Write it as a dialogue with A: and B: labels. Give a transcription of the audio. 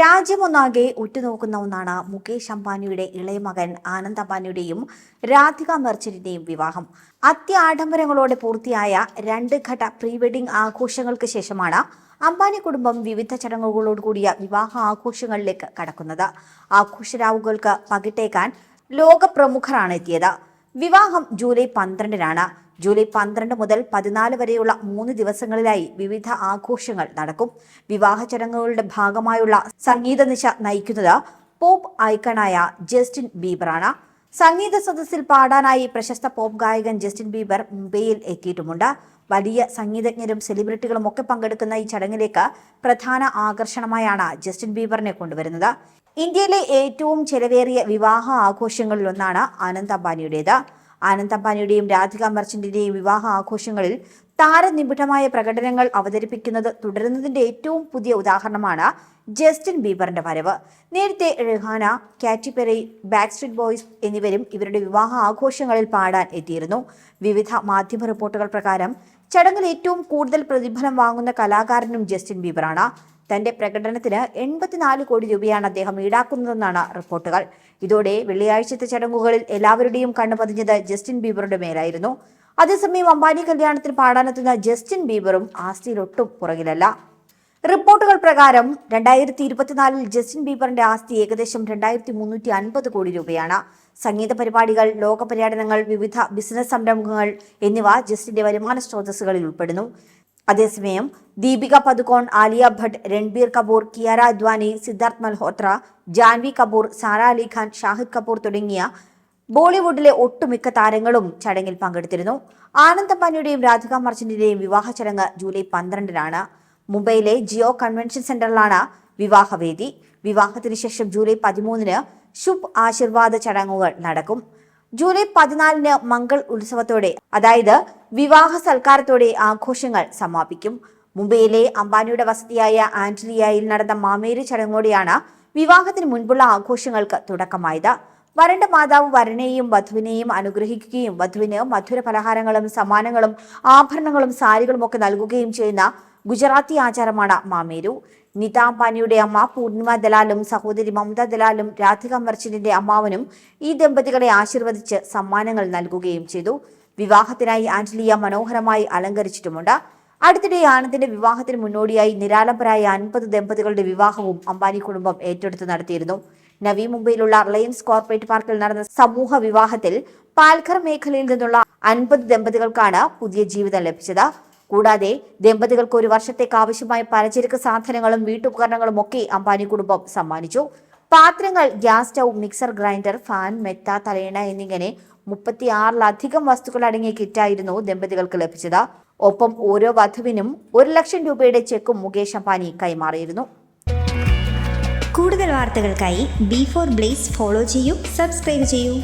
A: രാജ്യമൊന്നാകെ ഉറ്റുനോക്കുന്ന ഒന്നാണ് മുകേഷ് അംബാനിയുടെ ഇളയ മകൻ ആനന്ദ് അംബാനിയുടെയും രാധിക മെർച്ചന്റിന്റെയും വിവാഹം. അത്യാഡംബരങ്ങളോടെ പൂർത്തിയായ രണ്ട് ഘട്ട പ്രീ വെഡിംഗ് ആഘോഷങ്ങൾക്ക് ശേഷമാണ് അംബാനി കുടുംബം വിവിധ ചടങ്ങുകളോട് കൂടിയ വിവാഹ ആഘോഷങ്ങളിലേക്ക് കടക്കുന്നത്. ആഘോഷരാവുകൾക്ക് പകിട്ടേക്കാൻ ലോകപ്രമുഖരാണ് എത്തിയത്. വിവാഹം ജൂലൈ പന്ത്രണ്ടിനാണ്. ജൂലൈ പന്ത്രണ്ട് മുതൽ പതിനാല് വരെയുള്ള മൂന്ന് ദിവസങ്ങളിലായി വിവിധ ആഘോഷങ്ങൾ നടക്കും. വിവാഹ ചടങ്ങുകളുടെ ഭാഗമായുള്ള സംഗീത നിശ നയിക്കുന്നത് പോപ്പ് ഐക്കണായ ജസ്റ്റിൻ ബീബറാണ്. സംഗീത സദസ്സിൽ പാടാനായി പ്രശസ്ത പോപ്പ് ഗായകൻ ജസ്റ്റിൻ ബീബർ മുംബൈയിൽ എത്തിയിട്ടുമുണ്ട്. വലിയ സംഗീതജ്ഞരും സെലിബ്രിറ്റികളും ഒക്കെ പങ്കെടുക്കുന്ന ഈ ചടങ്ങിലേക്ക് പ്രധാന ആകർഷണമായാണ് ജസ്റ്റിൻ ബീബറിനെ കൊണ്ടുവരുന്നത്. ഇന്ത്യയിലെ ഏറ്റവും ചെലവേറിയ വിവാഹ ആഘോഷങ്ങളിലൊന്നാണ് ആനന്ദ് അംബാനിയുടേത്. ആനന്ദ് അംബാനിയുടെയും രാധിക മർച്ചന്റിന്റെയും വിവാഹ ആഘോഷങ്ങളിൽ താരനിബിഡമായ പ്രകടനങ്ങൾ അവതരിപ്പിക്കുന്നത് തുടരുന്നതിന്റെ ഏറ്റവും പുതിയ ഉദാഹരണമാണ് ജസ്റ്റിൻ ബീബറിന്റെ വരവ്. നേരത്തെ Rihanna Katy Perry Backstreet Boys എന്നിവരും ഇവരുടെ വിവാഹ ആഘോഷങ്ങളിൽ പാടാൻ എത്തിയിരുന്നു. വിവിധ മാധ്യമ റിപ്പോർട്ടുകൾ പ്രകാരം ചടങ്ങിൽ ഏറ്റവും കൂടുതൽ പ്രതിഫലം വാങ്ങുന്ന കലാകാരനും ജസ്റ്റിൻ ബീബറാണ് തന്റെ പ്രകടനത്തിന് എൺപത്തിനാല് കോടി രൂപയാണ് അദ്ദേഹം ഈടാക്കുന്നതെന്നാണ് റിപ്പോർട്ടുകൾ. ഇതോടെ വെള്ളിയാഴ്ചത്തെ ചടങ്ങുകളിൽ എല്ലാവരുടെയും കണ്ണു പതിഞ്ഞത് ജസ്റ്റിൻ ബീബറുടെ മേലായിരുന്നു. അതേസമയം അംബാനി കല്യാണത്തിന് പാടാനെത്തുന്ന ജസ്റ്റിൻ ബീബറും ആസ്തിയിലൊട്ടും പുറകിലല്ല. റിപ്പോർട്ടുകൾ പ്രകാരം രണ്ടായിരത്തി ഇരുപത്തിനാലിൽ ജസ്റ്റിൻ ബീബറിന്റെ ആസ്തി ഏകദേശം രണ്ടായിരത്തി മുന്നൂറ്റി അൻപത് കോടി രൂപയാണ്. സംഗീത പരിപാടികൾ ലോക പര്യടനങ്ങൾ വിവിധ ബിസിനസ് സംരംഭങ്ങൾ എന്നിവ ജസ്റ്റിന്റെ വരുമാന സ്രോതസ്സുകളിൽ ഉൾപ്പെടുന്നു. അതേസമയം ദീപിക പദുക്കോൺ ആലിയ ഭട്ട് രൺബീർ കപൂർ കിയാര അദ്വാനി സിദ്ധാർത്ഥ് മൽഹോത്ര ജാൻവി കപൂർ സാറ അലി ഖാൻ ഷാഹിദ് കപൂർ തുടങ്ങിയ ബോളിവുഡിലെ ഒട്ടുമിക്ക താരങ്ങളും ചടങ്ങിൽ പങ്കെടുത്തിരുന്നു. ആനന്ദ് രാധിക മർച്ചന്റിന്റെയും വിവാഹ ചടങ്ങ് ജൂലൈ പന്ത്രണ്ടിനാണ്. മുംബൈയിലെ ജിയോ കൺവെൻഷൻ സെന്ററിലാണ് വിവാഹവേദി. വിവാഹത്തിന് ശേഷം ജൂലൈ പതിമൂന്നിന് ശുഭ് ആശീർവാദ ചടങ്ങുകൾ നടക്കും. ജൂലൈ പതിനാലിന് മംഗൾ ഉത്സവത്തോടെ അതായത് വിവാഹ സൽക്കാരത്തോടെ ആഘോഷങ്ങൾ സമാപിക്കും. മുംബൈയിലെ അംബാനിയുടെ വസതിയായ ആന്റലിയയിൽ നടന്ന മാമേരി ചടങ്ങോടെയാണ് വിവാഹത്തിന് മുൻപുള്ള ആഘോഷങ്ങൾക്ക് തുടക്കമായത്. വരണ്ട മാതാവ് വരനെയും വധുവിനെയും അനുഗ്രഹിക്കുകയും വധുവിന് മധുര പലഹാരങ്ങളും സമ്മാനങ്ങളും ആഭരണങ്ങളും സാരികളും ഒക്കെ നൽകുകയും ചെയ്യുന്ന ഗുജറാത്തി ആചാരമാണ് മാമേരു. നിത അംബാനിയുടെ അമ്മ പൂർണിമ ദലാലും സഹോദരി മമത ദലാലും രാധിക മർച്ചന്റിന്റെ അമ്മാവനും ഈ ദമ്പതികളെ ആശീർവദിച്ച് സമ്മാനങ്ങൾ നൽകുകയും ചെയ്തു. വിവാഹത്തിനായി ആന്റലിയ മനോഹരമായി അലങ്കരിച്ചിട്ടുമുണ്ട്. അടുത്തിടെ ആനന്ദിന്റെ വിവാഹത്തിന് മുന്നോടിയായി നിരാലംബരായ അൻപത് ദമ്പതികളുടെ വിവാഹവും അംബാനി കുടുംബം ഏറ്റെടുത്ത് നടത്തിയിരുന്നു. നവി മുംബൈയിലുള്ള റിലയൻസ് കോർപ്പറേറ്റ് പാർക്കിൽ നടന്ന സമൂഹ വിവാഹത്തിൽ പാൽഘർ മേഖലയിൽ നിന്നുള്ള അൻപത് ദമ്പതികൾക്കാണ് പുതിയ ജീവിതം ലഭിച്ചത്. കൂടാതെ ദമ്പതികൾക്ക് ഒരു വർഷത്തേക്ക് ആവശ്യമായ പലചരക്ക് സാധനങ്ങളും വീട്ടുപകരണങ്ങളും ഒക്കെ അംബാനി കുടുംബം സമ്മാനിച്ചു. പാത്രങ്ങൾ gas stove mixer grinder fan മെത്ത തലയിണ എന്നിങ്ങനെ മുപ്പത്തിയാറിലധികം വസ്തുക്കൾ അടങ്ങിയ കിറ്റായിരുന്നു ദമ്പതികൾക്ക് ലഭിച്ചത്. ഒപ്പം ഓരോ വധുവിനും ഒരു ലക്ഷം രൂപയുടെ ചെക്കും മുകേഷ് അംബാനി കൈമാറിയിരുന്നു.
B: കൂടുതൽ വാർത്തകൾക്കായി ബി ഫോർ ബ്ലേസ് ഫോളോ ചെയ്യൂ സബ്സ്ക്രൈബ് ചെയ്യൂ.